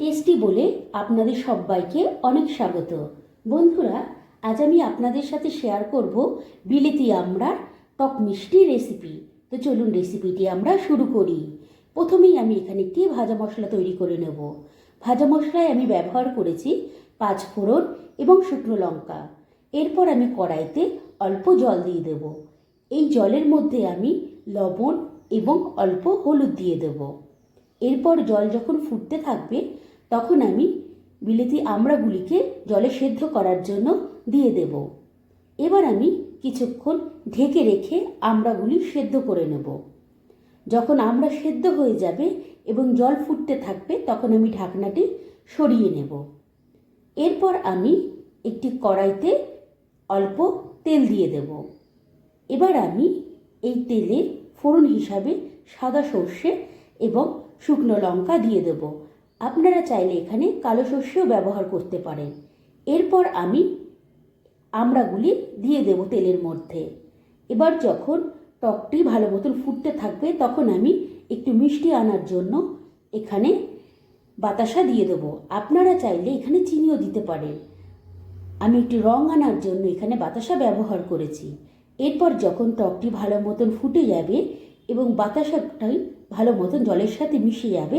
Tasty বলে আপনাদের সবাইকে অনেক স্বাগত। বন্ধুরা, আজ আমি আপনাদের সাথে শেয়ার করব বিলেতি আমড়ার টক মিষ্টি রেসিপি তো চলুন রেসিপিটি আমরা শুরু করি। প্রথমেই আমি এখানে একটি ভাজা মশলা তৈরি করে নেব। ভাজা মশলায় আমি ব্যবহার করেছি পাঁচ ফোড়ন এবং শুকনো লঙ্কা। এরপর আমি কড়াইতে অল্প জল দিয়ে দেব। এই জলের মধ্যে আমি লবণ এবং অল্প হলুদ দিয়ে দেবো। এরপর জল যখন ফুটতে থাকবে, তখন আমি বিলেতি আমড়াগুলিকে জলে সেদ্ধ করার জন্য দিয়ে দেব। এবার আমি কিছুক্ষণ ঢেকে রেখে আমড়াগুলি সেদ্ধ করে নেব। যখন আমড়া সেদ্ধ হয়ে যাবে এবং জল ফুটতে থাকবে, তখন আমি ঢাকনাটি সরিয়ে নেব। এরপর আমি একটি কড়াইতে অল্প তেল দিয়ে দেব। এবার আমি এই তেলে ফোড়ন হিসাবে সাদা সর্ষে এবং শুকনো লঙ্কা দিয়ে দেব। আপনারা চাইলে এখানে কালো সর্ষেও ব্যবহার করতে পারেন। এরপর আমি আমড়াগুলি দিয়ে দেব তেলের মধ্যে। এবার যখন টকটি ভালো মতন ফুটতে থাকবে, তখন আমি একটু মিষ্টি আনার জন্য এখানে বাতাসা দিয়ে দেবো। আপনারা চাইলে এখানে চিনিও দিতে পারেন। আমি একটু রং আনার জন্য এখানে বাতাসা ব্যবহার করেছি। এরপর যখন টকটি ভালো মতন ফুটে যাবে এবং বাতাসাটাই ভালো মতন জলের সাথে মিশে যাবে,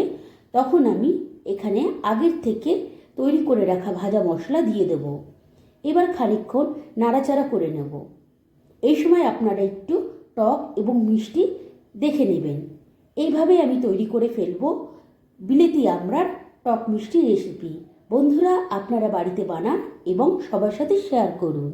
তখন আমি এখানে আগের থেকে তৈরি করে রাখা ভাজা মশলা দিয়ে দেব। এবার খানিকক্ষণ নাড়াচাড়া করে নেব। এই সময় আপনারা একটু টক এবং মিষ্টি দেখে নেবেন। এইভাবে আমি তৈরি করে ফেলব বিলেতি আমড়ার টক মিষ্টি রেসিপি। বন্ধুরা, আপনারা বাড়িতে বানান এবং সবার সাথে শেয়ার করুন।